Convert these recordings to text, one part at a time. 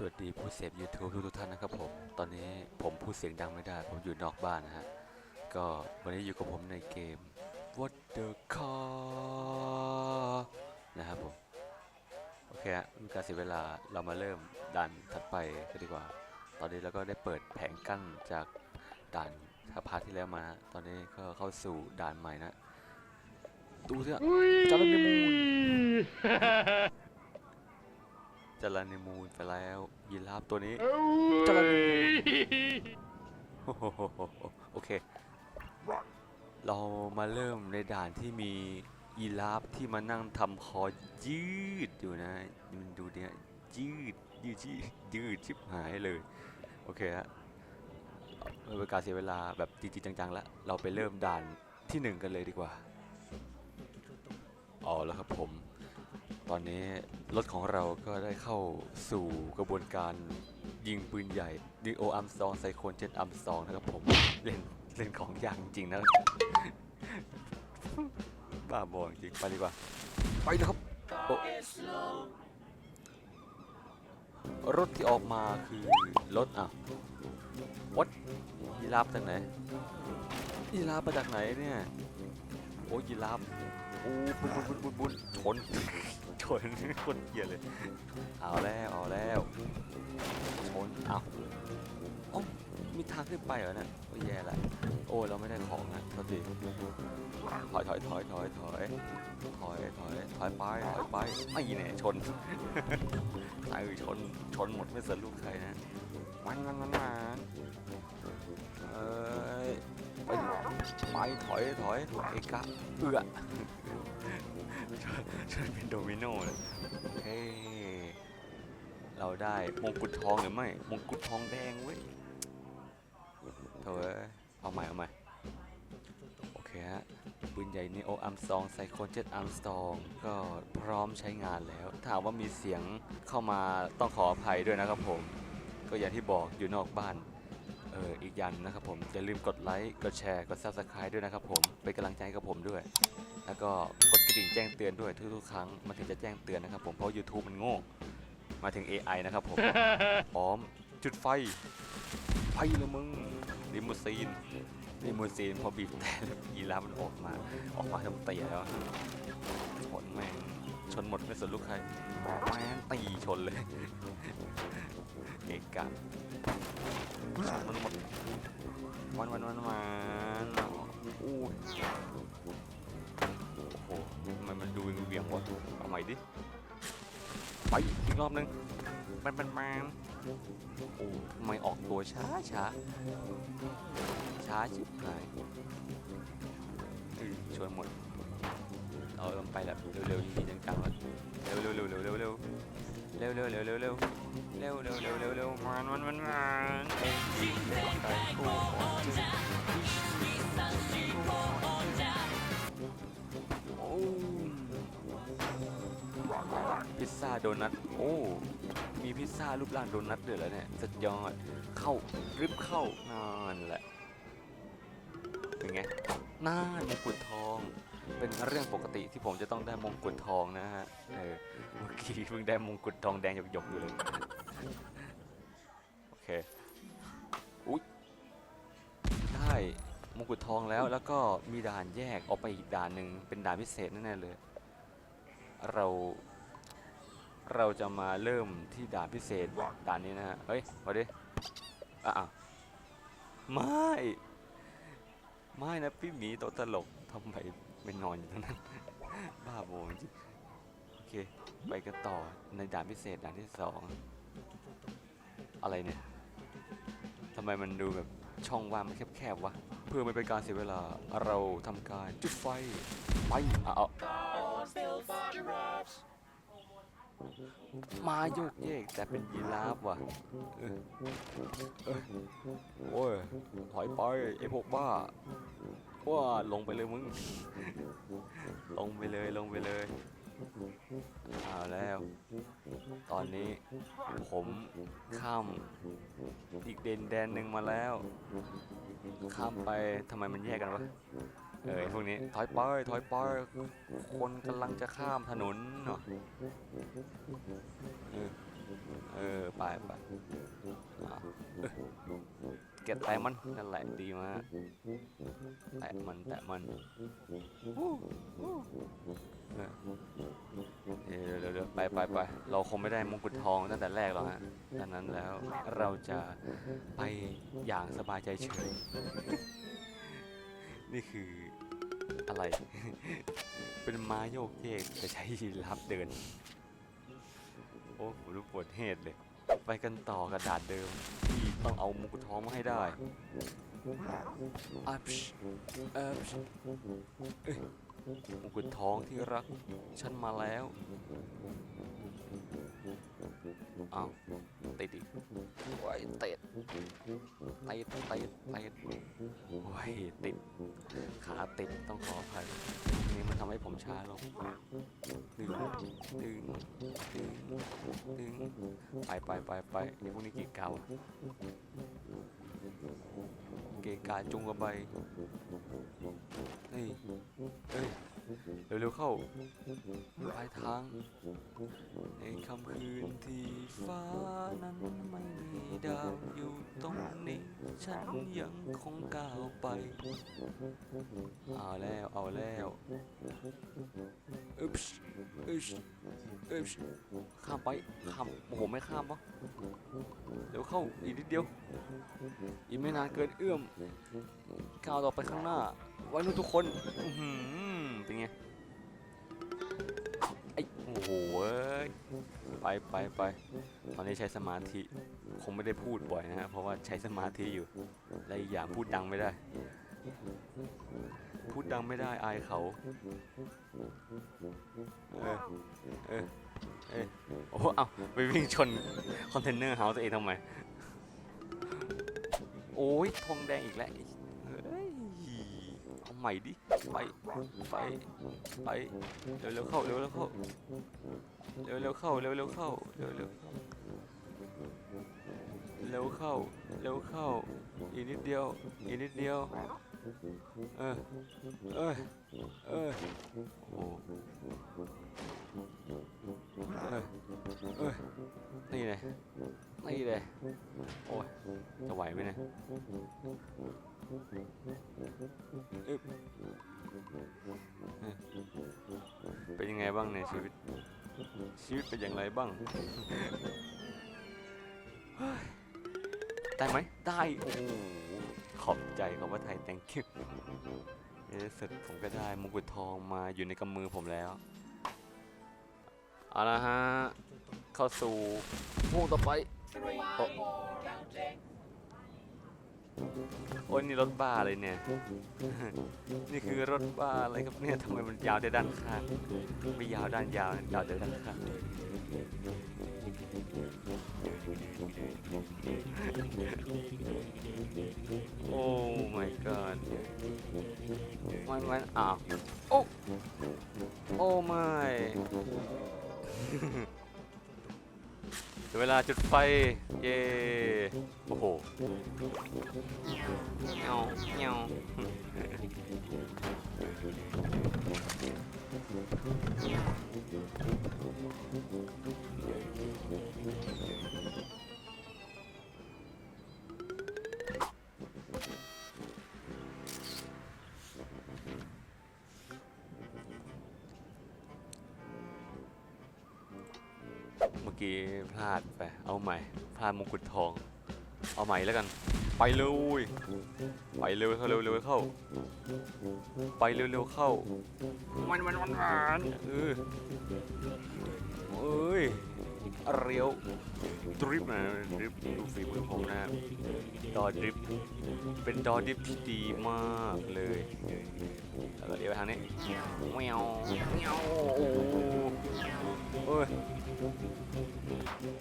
สวัสดีผู้เสพ YouTube ทุกๆท่านนะครับผม ตอนนี้ผมพูดเสียงดังไม่ได้ ผมอยู่นอกบ้านนะฮะ ก็วันนี้อยู่กับผมในเกม What the Car นะครับผม โอเคฮะไม่มีการเสียเวลาเรามาเริ่มด่านถัดไปกันดีกว่า ตอนนี้เราก็ได้เปิดแผงกั้นจากด่านทัพพาร์ทที่แล้วมาฮะตอนนี้ก็เข้าสู่ด่านใหม่นะ ดูสิฮะจารันนิมูน จารันนิมูนไปแล้วยีราฟตัวนี้จารันนิมูนโอ้โหโอเค เรามาเริ่มในด่านที่มียีราฟที่มานั่งทำคอยืดอยู่นะมันดูเนี่ยยืดยืดยืดยืดชิบหายเลย โอเคฮะไม่เป็นการเสียเวลาแบบจริงๆจังๆแล้วเราไปเริ่มด่านที่หนึ่งกันเลยดีกว่าเอาแล้วครับผม ตอนนี้รถของเราก็ได้เข้าสู่กระบวนการยิงปืนใหญ่ดีโออัมซองไซโคนเจ็ดอัมซองนะครับผมเล่นเล่นของอย่างจริงนะบ้าบอจริงไปดีกว่า ไปนะครับรถที่ออกมาคือรถอะวัดยีราฟจากไหนยีราฟมาจากไหนเนี่ย โอ้ยีราฟโอ้บุนบุนบุนบุนบุนชน ชนคนเกลียดเลย เอาแล้วเอาแล้วชนเอาเอ้มีทางขึ้นไปเหรอเนี่ยโอ้ยแย่ละโอ้ยเราไม่ได้ของนะโทษทีถอยถอยถอยถอยถอยถอยถอยถอยไปถอยไปไอ้เนี่ยชนไอ้ชนชนหมดไม่สนลูกใครนะมันมันมันมันเอ้ยไปไปถอยถอยเอกะเอื้อ ชนเป็นโดมิโนเลยเฮ้เราได้มงกุฎทองหรือไม่ มงกุฎทองแดงเว้ยเถอะเอาใหม่เอาใหม่ โอเคฮะปืนใหญ่นีโออัมซองไซโคนเจ็ดอัมสตองก็พร้อมใช้งานแล้ว ถ้าหากว่ามีเสียงเข้ามาต้องขออภัยด้วยนะครับผม ก็อย่างที่บอกอยู่นอกบ้าน เอออีกอย่างนะครับผมอย่าลืมกดไลค์กดแชร์กด Subscribe ด้วยนะครับผมเป็นกำลังใจให้กับผมด้วย แล้วก็กดกระดิ่งแจ้งเตือนด้วยทุกๆครั้งมันถึงจะแจ้งเตือนนะครับผมเพราะ YouTube มันโง่มาถึง AI นะครับผม พร้อมจุดไฟไฟเลยมึงลิมูซีนลิมูซีนพอบีบแต่แล้วยีราฟมันออกมาออกมาทำเตียแล้วชนแม่งชนหมดไม่สนลูกใครแม่งตีชนเลย เอกกันมันหมดวันวันวันวันอู้ยโอ้โหทำไมมันดูเวียงวะเอาใหม่ดิไปอีกรอบนึงมันมันมันโอ้ทำไมออกตัวช้าช้าช้าชิบหายอือชวนหมดเราต้องไปแบบเร็วๆจริงๆจังๆแล้ว เร็วเร็วเร็วเร็วเร็วเร็วเร็วเร็วเร็วมันมันมันมันไก่คู่โอ้พิซซ่าโดนัทโอ้มีพิซซ่ารูปร่างโดนัทด้วยเหรอเนี่ยสุดยอดเข้าริบเข้านานแหละเป็นไงน่านมงกุฎทอง เป็นเรื่องปกติที่ผมจะต้องได้มงกุฎทองนะฮะ เออ เมื่อกี้เพิ่งได้มงกุฎทองแดงหยกๆอยู่เลย โอเค อุ๊ย ได้มงกุฎทองแล้ว แล้วก็มีด่านแยกออกไปอีกด่านหนึ่งเป็นด่านพิเศษแน่ๆเลย เรา เราจะมาเริ่มที่ด่านพิเศษด่านนี้นะฮะ เฮ้ยมาดิอะอะไม่ ไม่นะพี่หมีตัวตลกทำไม ไม่นอนอยู่ตรงนั้น บ้าโบจริงโอเค ไปกันต่อในด่านพิเศษด่านที่สองอะไรเนี่ยทำไมมันดูแบบช่องว่างมันแคบๆวะ เพื่อไม่เป็นการเสียเวลาเราทำการจุดไฟไปอะเอามาโยกเยกแต่เป็นยีราฟว่ะเออเออโอ้ยถอยไปไอพวกบ้า ว้าลงไปเลยมึง ลงไปเลยลงไปเลยเอาแล้ว ตอนนี้ผมข้ามอีกเดนแดนหนึ่งมาแล้ว ข้ามไปทำไมมันแยกกันวะเออไอ้พวกนี้ถอยไปถอยไปคนกำลังจะข้ามถนนเนาะ เออเอเออ ไปไปอะเออเก็บแต่มันนั่นแหละดีมากแตะมันแตะมันอู้อู้เออเออเดี๋ยวเดี๋ยวไปไปไปเราคงไม่ได้มงกุฎทองตั้งแต่แรกหรอกฮะดังนั้นแล้วเราจะไปอย่างสบายใจเฉย นี่คืออะไร เป็นม้าโยกเยกแต่ใช้ยีราฟเดิน โอ้ผมรู้ปวดเหตุเลย ไปกันต่อกระดาษเดิมที่ต้องเอามงกุฎทองมาให้ได้อัพชอัพชเอ้ยมงกุฎทองที่รัก ฉันมาแล้ว อ้าวติดอีกโอ้ยติดติดติดติดโอ้ยติด ขาติดต้องขออภัยนี่มันทำให้ผมช้าลงดึงดึงดึงดึงไปไปไปไปไอ้พวกนี้กี่เกาเกกาจุงกระใบเฮ้ยเอ้ย เร็วๆเข้าปลายทาง ในค่ำคืนที่ฟ้านั้นไม่มีดาวอยู่ตรงนี้ฉันยังคงก้าวไป เอาแล้วเอาแล้วอึ๊บชอึ๊บชอึ๊บชข้ามไปข้ามโอ้โหไม่ข้ามปะเดี๋ยวเข้าอีกนิดเดียวอีกไม่นานเกินเอื้อมก้าวต่อไปข้างหน้า ไว้นู่นทุกคนอื้อหือเป็นไงไอ้โอ้โหเว้ยไปไปไปตอนนี้ใช้สมาธิคงไม่ได้พูดบ่อยนะฮะเพราะว่าใช้สมาธิอยู่และอีกอย่างพูดดังไม่ได้ พูดดังไม่ได้อายเขาเออเออเออโอ้เอาไปวิ่งชนคอนเทนเนอร์เฮาส์ตัวเองทำไมโอ้ยทองแดงอีกแล้วเฮ้ยเอา ใหม่ดิ ไป ไป ไป เร็วๆเข้า เร็วๆเข้า เร็วๆเข้า เร็วๆเข้า เร็วๆเข้าเร็วเข้า เร็วเข้า อีกนิดเดียว อีกนิดเดียว เออ เออ เออ โอ้ เออเออนี่เลยนี่เลยโอ้ยจะไหวไหมเนี่ยอึ๊บเออเป็นยังไงบ้างเนี่ยชีวิต ชีวิตเป็นอย่างไรบ้าง ได้ไหม ได้ โอ้โหขอบใจขอบพระไทย thank you ในที่สุดผมก็ได้มงกุฎทองมาอยู่ในกำมือผมแล้ว เอาละฮะ เข้าสู่พวงต่อไป โอ้โอ้ยนี่รถบ้าเลยเนี่ย นี่คือรถบ้าอะไรครับเนี่ยทำไมมันยาวแต่ด้านข้างไม่ยาวด้านยาวยาวแต่ด้านข้างโอ้ my god มันมันอ้าวโอ้โอ้ไม่ถึง เวลาจุดไฟ เย่โอ้โหเงาเงา กี้พลาดไป เอาใหม่ พลาดมงกุฎทอง เอาใหม่แล้วกัน ไปเลยไปเร็วเข้าเร็วเร็วเข้า ไปเร็วเร็วเข้า มันมันมันมันเออเอ้ย เร็วดริฟต์นะดริฟต์ดูฝีมือผมนะดอดริฟต์เป็นดอดริฟต์ที่ดีมากเลยแล้วก็เดี๋ยวไปทางนี้แมวแมวโอ้โหเอ้ย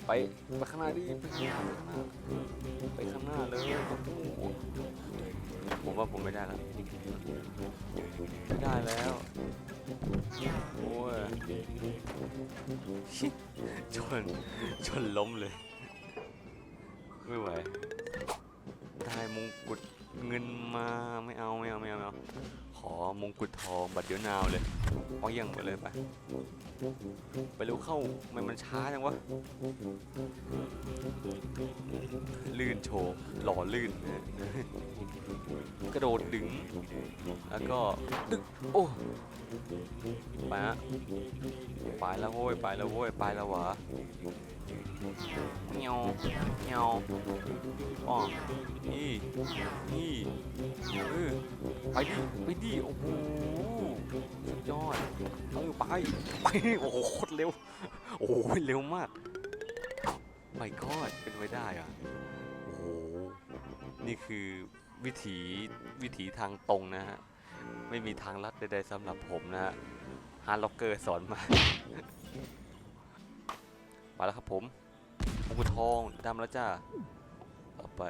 ไปไปข้างหน้าดิไปข้างหน้าไปข้างหน้าเลยผมว่าผมไม่ได้แล้วไม่ได้แล้วโอ้ยชิชนชนล้มเลย ไม่ไหวได้มงกุฎเงินมาไม่เอาไม่เอาไม่เอาไม่เอา ขอมงกุฎทองบัตรเดียวนาวเลยปองเยี่ยงหมดเลยไป ไปเร็วเข้าทำไมมันช้าจังวะ ลื่นโชว์หล่อลื่นนะกระโดดดึง แล้วก็ดึงโอ้ไปฮะไปแล้วโว้ยไปแล้วโว้ยไปแล้วหวะเงียวเงียวอ๋อนี่นี่เออไปดิไปดิโอ้โหยอดเออไปไปโอ้โหโคตรเร็ว โอ้โหเร็วมากไม่กอดเป็นไปได้อะโอ้โหนี่คือวิถีวิถีทางตรงนะฮะ ไม่มีทางลัดใดๆสำหรับผมนะฮะฮาร์ล็อกเกอร์สอนมา มาแล้วครับผมมงกุฎทองดำแล้วจ้าต่อไป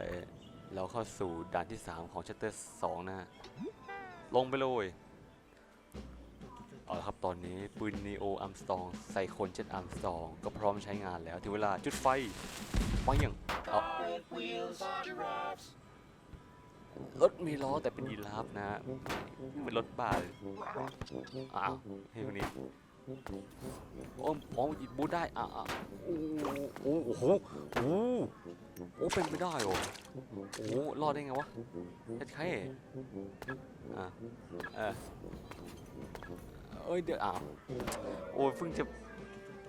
เราเข้าสู่ด่านที่ 3 ของชัตเตอร์2นะฮะ ลงไปเลยเอาละครับตอนนี้ปืนนีโออัมสตองไซโคนเจ็ดอัมสตองก็พร้อมใช้งานแล้วถึงเวลาจุดไฟไปยังเอารถมีล้อแต่เป็นยีราฟนะเป็นรถบ้าเลยอ้าวเฮ้ยคนนี้ โอ้มองหยิบบูทได้อะอะโอ้โหโอ้โหโอ้โหเป็นไปได้เหรอโอ้โหรอดได้ไงวะเฮ็ดใครอะเออเอ้ยเดี๋ยวอ้าวโอ้ยเพิ่งจะ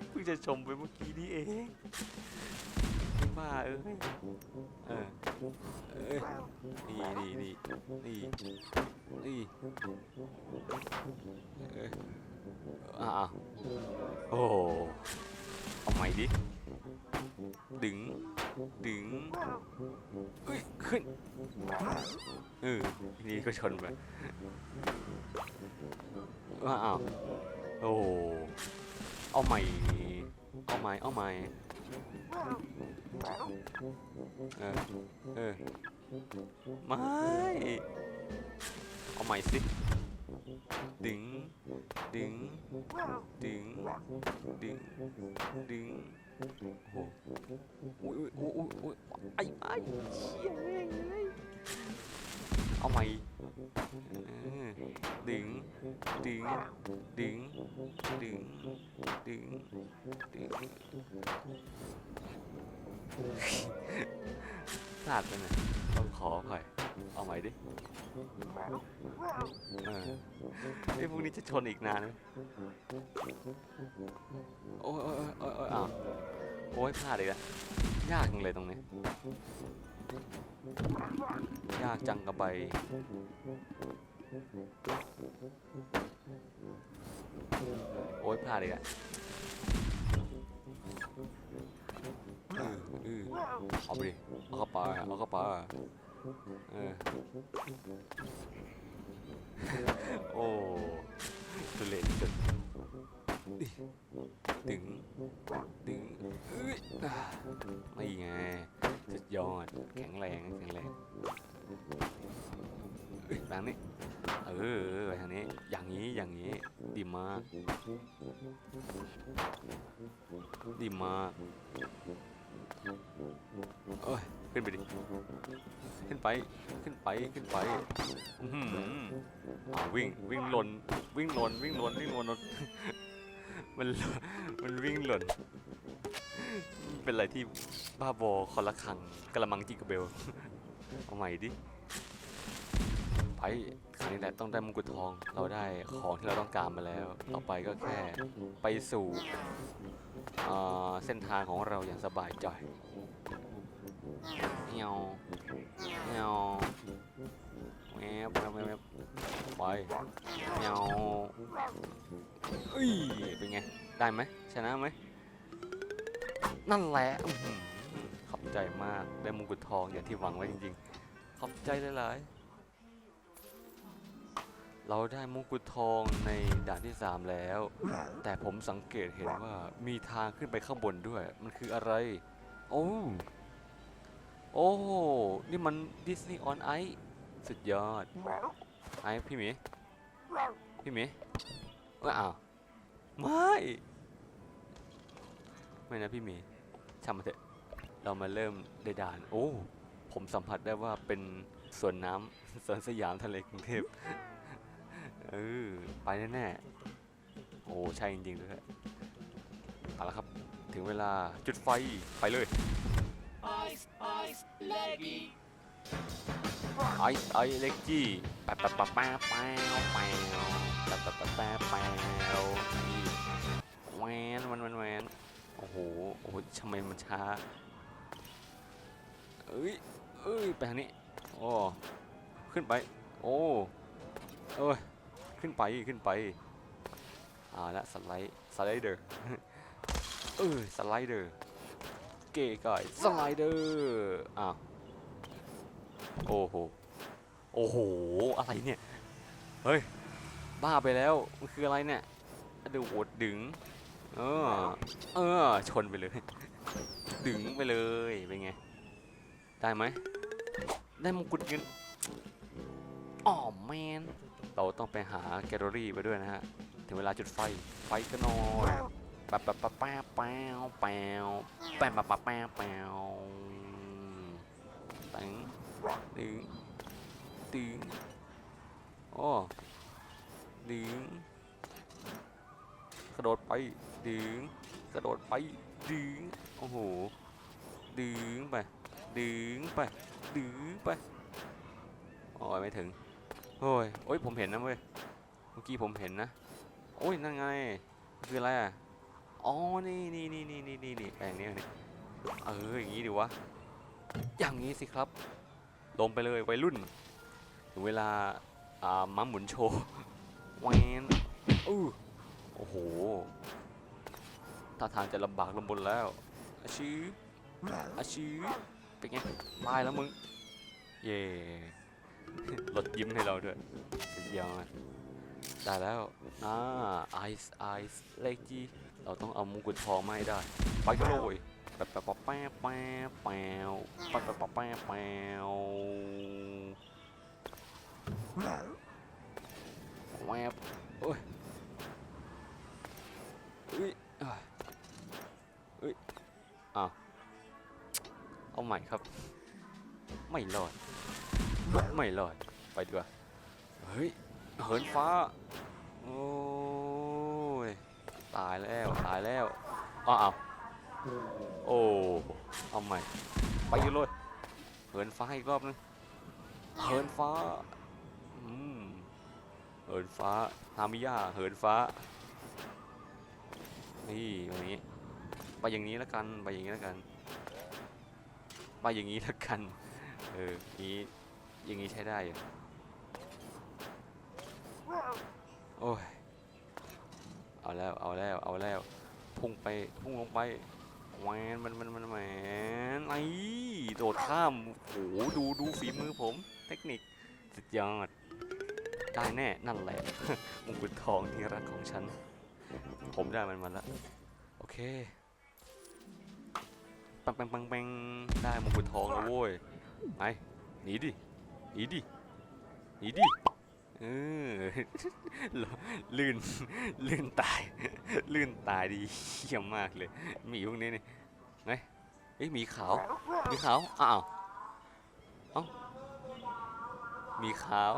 เพิ่งจะชมไปเมื่อกี้นี้เองบ้าเอ้ยเออเอ้ยนี่นี่นี่นี่นี่เอ้ย อ่าโอ้โหเอาใหม่ดิ ดึง ดึงเอ้ยขึ้นเออนี่ก็ชนไปอ้าวโอ้โหเอาใหม่ เอาใหม่ เอาใหม่ เออ เออ ไม่ เอาใหม่สิ ดึง ดึง ดึง ดึง ดึง โอ้โหอุ้ยอุ้ยอุ้ยอุ้ยไอ้ไอ้เชี่ยเลยเอาใหม่เออดึง ดึง ดึง ดึง ดึง ดึงพลาดไปหน่อยต้องขอหน่อย เอาใหม่ดิเออไอ้พวกนี้จะชนอีกนานไหมโอ้ยโอ้ยโอ้ยโอ้ยอ้าวโอ้ยพลาดอีกแล้วยากจังเลยตรงนี้ ยากจังกระใบโอ้ยพลาดอีกแล้วอืออือเอาไปดิเอาเข้าไปเอาเข้าไป เออโอ้ทุเรศที่สุดดึงดึงเอ้ยอ่าไม่ไงสุดยอดแข็งแรงแข็งแรงเอ้ยแบบนี้เออเออไปทางนี้อย่างนี้อย่างนี้ดีมากดีมากเอ้ย ขึ้นไปดิ ขึ้นไป ขึ้นไป ขึ้นไปอื้อหืออ่าวิ่ง วิ่งหล่น วิ่งหล่น วิ่งหล่น วิ่งหล่นมันมันวิ่งหล่น เป็นอะไรที่บ้าบอคอละคังกระมังจิกกระเบล เอาใหม่ดิ ไปครั้งนี้แหละต้องได้มงกุฎทอง เราได้ของที่เราต้องการมาแล้ว ต่อไปก็แค่ไปสู่เอ่อเส้นทางของเราอย่างสบายใจ เงียวเงียวแมบแมบแมบแมบไปเงียวเอ้ยเป็นไง ได้ไหมชนะไหมนั่นแหละขอบใจมากได้มงกุฎทองอย่างที่หวังไว้จริงๆ ขอบใจหลายๆ เราได้มงกุฎทองในด่านที่ 3 แล้ว แต่ผมสังเกตเห็นว่ามีทางขึ้นไปข้างบนด้วย มันคืออะไร โอ้ โอ้ นี่มันดิสนีย์ออนไอสุดยอด ไอพี่หมี พี่หมีว่าอ้าว ไม่ ไม่นะพี่หมีช่างมาเถอะ เรามาเริ่มในด่าน โอ้ ผมสัมผัสได้ว่าเป็นสวนน้ำสวนสยามทะเลกรุงเทพ เออ ไปแน่ๆ โอ้ ใช่จริงๆด้วยเอาละครับ ถึงเวลาจุดไฟ ไปเลย ไอซ์ไอซ์เล็กจี้แป๊บแป๊บแป๊บแป๊บแป๊บแป๊บแป๊บแป๊บแป๊บแป๊บแป๊บนี่แหวนแหวนแหวนแหวนโอ้โห โอ้โหทำไมมันช้า เอ้ยเอ้ย ไปทางนี้ โอ้ ขึ้นไป โอ้ เอ้ย ขึ้นไป ขึ้นไป อ่าละสไลด์ สไลเดอร์ เออสไลเดอร์ เก๋ไก่สไลเดอร์อ้าวโอ้โห โอ้โห อะไรเนี่ย เฮ้ย บ้าไปแล้ว มันคืออะไรเนี่ยดูโอดดึง เออ เออ ชนไปเลย ดึงไปเลย เป็นไง ได้ไหม ได้มงกุฎเงินอ๋อแมน เราต้องไปหาแกลเลอรี่ไปด้วยนะฮะ ถึงเวลาจุดไฟ ไฟกันหน่อย ปะปะปะปะปวแปวแปวปะปะปวแปวตึงตึงตึงโอ้ดึงกระโดดไปดึงกระโดดไปดึงโอ้โหดึงไปดึงไปดึงไปโอ้ยไม่ถึงโอ้ยโอ้ยผมเห็นนะเว้ยเมื่อกี้ผมเห็นนะโอ้ยนั่นไงคืออะไรอะ อ๋อ นี่นี่นี่นี่นี่นี่นี่แปลงนี้นี่เออ อย่างนี้ดิวะ อย่างนี้สิครับ ลงไปเลยวัยรุ่น ถึงเวลา อ่าม้าหมุนโชว์แวนอู้โอ้โห ท่าทางจะลำบากลำบนแล้ว อาชีพอาชีพเป็นไงตายแล้วมึง เย่ลดยิ้มให้เราด้วยสุดยอดได้แล้วอ่าไอซ์ไอซ์เลขจี เราต้องเอามงกุฎทองมาให้ได้ ไปกันเลยแป๊บแป๊บแป๊บแป๊บแป๊บแป๊บแป๊บแป๊บแป๊บแป๊บแป๊บแป๊บโอ้ยอุ้ยอะอุ้ยอ้าวเอาใหม่ครับ ไม่รอดไม่รอดไปดีกว่าเฮ้ยเหินฟ้าโอ้ ตายแล้ว ตายแล้วอ้าวโอ้เอาใหม่ ไปยู่เลยเหินฟ้าอีกรอบนึงเหินฟ้าอืมเหินฟ้าฮามิยาเหินฟ้า นี่อย่างนี้ ไปอย่างนี้แล้วกัน ไปอย่างนี้แล้วกัน ไปอย่างนี้แล้วกัน เออ นี้ อย่างนี้ใช้ได้อยู่โอ้ย เอาแล้วเอาแล้วเอาแล้วพุ่งไปพุ่งลงไปแหวนมันมันมันแหวนไอ้โดดข้ามโอ้โหดูดูฝีมือผม เทคนิคสุดยอดได้แน่นั่นแหละมงกุฎทองที่รักของฉัน ผมได้มันมาแล้วโอเคปังปังปังปังได้มงกุฎทองแล้วโว้ยไปหนีดิหนีดิหนีดิ เออลื่น ลื่นตาย ลื่นตายดีเยี่ยมมากเลยมีอยู่ตรงนี้นี่ไงเอ้ยหมีขาวมีขาวอ้าวเอ้ามีขาว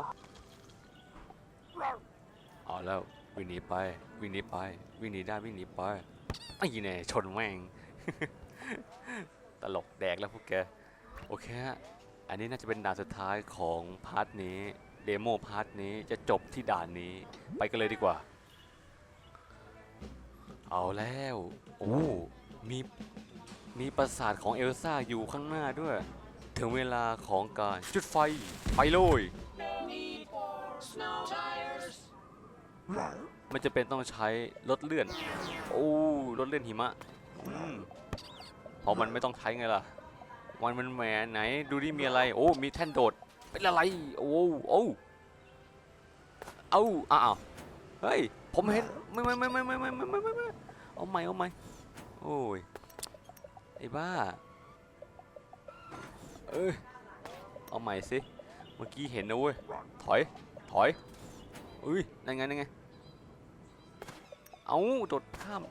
เอาแล้ววิ่งหนีไปวิ่งหนีไปวิ่งหนีได้วิ่งหนีไปไอ้ยีแน่ชนแม่งตลกแดกแล้วพวกแก โอเคฮะ อันนี้น่าจะเป็นด่านสุดท้ายของพาร์ทนี้ เดโมพาร์ทนี้จะจบที่ด่านนี้ไปกันเลยดีกว่า เอาแล้วโอ้มีมีปราสาทของเอลซ่าอยู่ข้างหน้าด้วย ถึงเวลาของการจุดไฟไปเลยมันจะเป็นต้องใช้รถเลื่อน โอ้รถเลื่อนหิมะเพราะมันไม่ต้องใช้ไงล่ะวันมันแหมไหนดูดิมีอะไร โอ้ มีแท่นโดด เป็นอะไร โอ้โอ้เอ้าอ้าวเฮ้ย ผมเห็น ไม่ไม่ไม่ไม่ไม่ไม่ไม่ไม่ไม่ไม่เอาใหม่เอาใหม่โอ้ย ไอ้บ้า เอ้ย เอาใหม่สิ เมื่อกี้เห็นนะเว้ย ถอย ถอยอุ้ยนั่นไงนั่นไง เอาโดดข้าม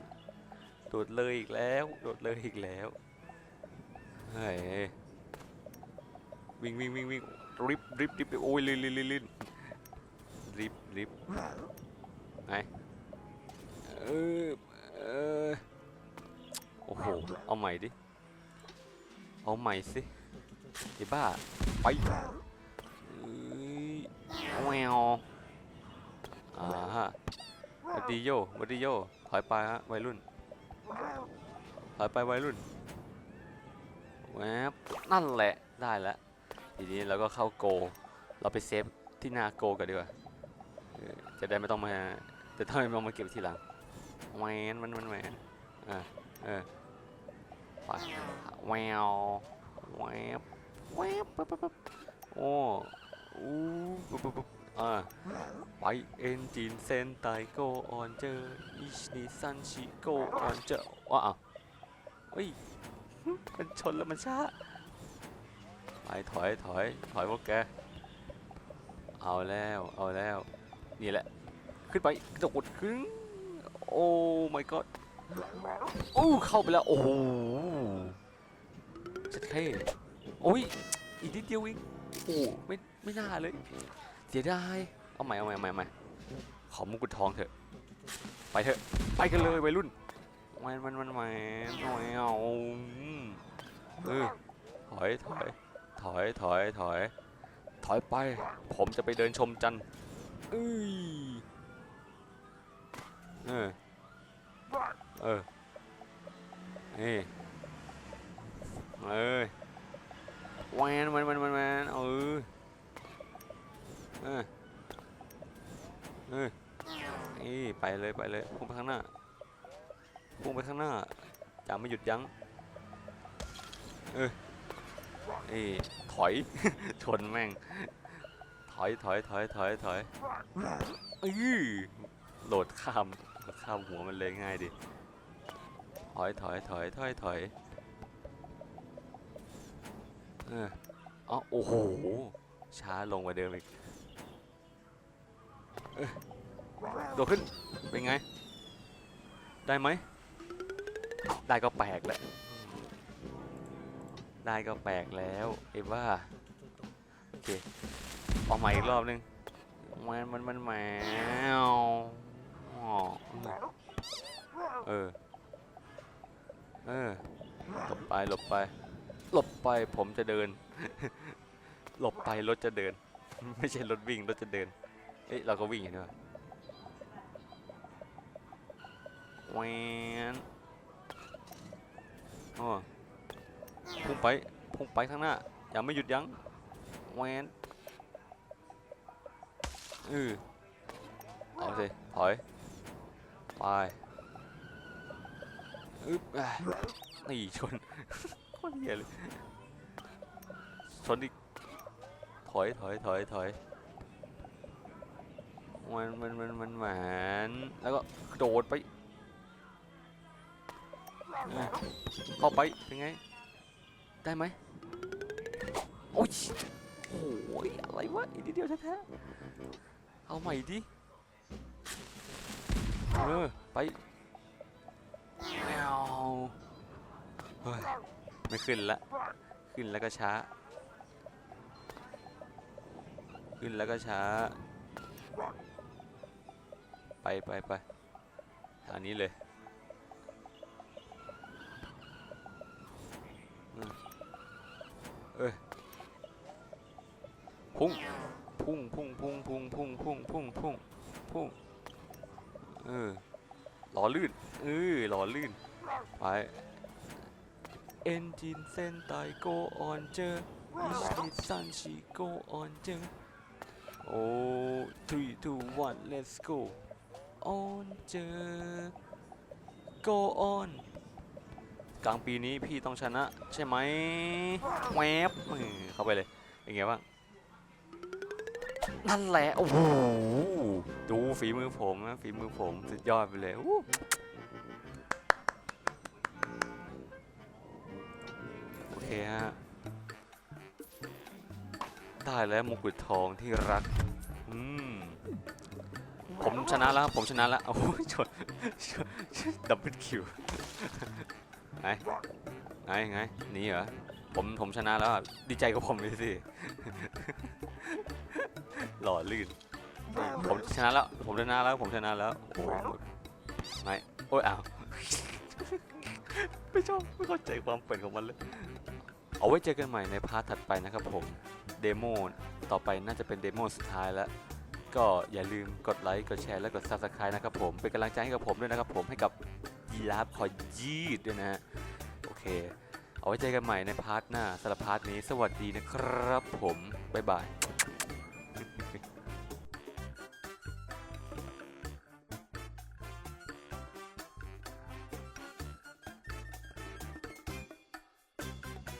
โดดเลยอีกแล้ว โดดเลยอีกแล้ว เฮ้ย วิ่งวิ่งวิ่งวิ่ง ริบริบริบโอ้ยลื่นลื่นลื่นลื่นริบริบไงเออเออโอ้โห เอาใหม่ดิ เอาใหม่สิไอ้บ้า ไปเอ้ยแววอ่าฮะหวัดดีโยหวัดดีโยถอยไปฮะวัยรุ่น ถอยไปวัยรุ่นแวบนั่นแหละ ได้แล้ว ทีนี้เราก็เข้าโก เราไปเซฟที่หน้าโกกันดีกว่าจะได้ไม่ต้องมาจะต้องไม่ต้องมาเก็บทีหลังแหวนมันมันแหวนอ่าเออไปแววแวบแวบปั๊บปั๊บโอ้อู้ปุ๊บปุ๊บปุ๊บอ่าไปเอนจินเซนไตโกออนเจออิชนิซันชิโกออนเจอว้าวเฮ้ยมันชนแล้วมันช้า ไปถอยถอยถอยพวกแก เอาแล้วเอาแล้ว นี่แหละ ขึ้นไปกระโดดขึ้น โอ้ my god โอ้เข้าไปแล้ว โอ้โหชัดเท่โอ้ย อีกนิดเดียวเองโอ้ไม่ไม่น่าเลย เสียดาย เอาใหม่เอาใหม่เอาใหม่เอาใหม่ขอมงกุฎทองเถอะ ไปเถอะ ไปกันเลยวัยรุ่นมันมันมันแหวนแหวนเอาเออถอยถอย ถอยถอยถอย ถอยไป ผมจะไปเดินชมจันทร์เอ้ยเออเออนี่เอ้ยแวนแวนแวนแวนแวนเออเออเออนี่ไปเลยไปเลยพุ่งไปข้างหน้าพุ่งไปข้างหน้าจะไม่หยุดยั้งเออ นี่ถอย ชนแม่ง ถอยถอยถอยถอยถอยเอ้ยโหลดข้ามข้ามหัวมันเลยง่ายดิ ถอยถอยถอยถอยถอยเอออ๋อโอ้โห ช้าลงกว่าเดิมอีกเอ้ยโดดขึ้น เป็นไง ได้ไหม ได้ก็แปลกแหละ ได้ก็แปลกแล้ว เอว่าโอเคเอาใหม่อีกรอบนึงมันมันมันแมวอ๋อเออ เออ หลบไปหลบไป หลบไปผมจะเดิน หลบไปรถจะเดิน ไม่ใช่รถวิ่งรถจะเดิน เอ้ยเราก็วิ่งอย่างนี้ว่ะแหวนโอ้ พุ่งไปพุ่งไปข้างหน้า อย่าไม่หยุดยั้งแหวนเออเอาสิถอยไปอึ๊บอะนี่ชนโคตรเหี้ยเลยชนอีกถอยถอยถอยถอยมันมันมันมันหมานแล้วก็โดดไปเข้าไปเป็นไง ได้ไหมโอ้ยโอ้ยอะไรวะอีกนิดเดียวแท้ๆเอาใหม่ดิเออไปแมวเฮ้ยไม่ขึ้นละขึ้นแล้วก็ช้า ขึ้นแล้วก็ช้า ไปไปไปทางนี้เลย อ้ยพุ่งพุ่งพุ่งพุ่งพุ่งพุ่งพุ่งพุ่งพุ่งพุ่งเออหล่อลื่นเออหล่อลื่นไป Engine เส้นไตโกออนเจออิชิซันชิโกออนเจอโอ้ three two one let's go on เจอ go on กลางปีนี้พี่ต้องชนะ ใช่ไหมแวบมือเข้าไปเลยเป็นไงบ้างนั่นแหละโอ้โหดูฝีมือผมนะฝีมือผมสุดยอดไปเลยโอเคฮะได้แล้วมงกุฎทองที่รักอืมผมชนะแล้วผมชนะแล้วโอ้โหชนดับเบิลคิว ไงไงไงหนีเหรอผมผมชนะแล้วดีใจกับผมเลยสิ หล่อลื่น ผมชนะแล้ว ผมชนะแล้ว ผมชนะแล้วโอ้ไม่ โอ้ยอ้าว ไม่ชอบ ไม่เข้าใจความเป็นของมันเลย เอาไว้เจอกันใหม่ในพาร์ทถัดไปนะครับผม เดโมต่อไปน่าจะเป็นเดโมสุดท้ายแล้ว ก็อย่าลืมกดไลค์ กดแชร์ และกด Subscribe นะครับผม เป็นกำลังใจให้กับผมด้วยนะครับผม ให้กับ ยีราฟคอยยีดด้วยนะฮะโอเค เอาไว้เจอกันใหม่ในพาร์ทหน้าสำหรับพาร์ทนี้ สวัสดีนะครับผม บ๊ายบาย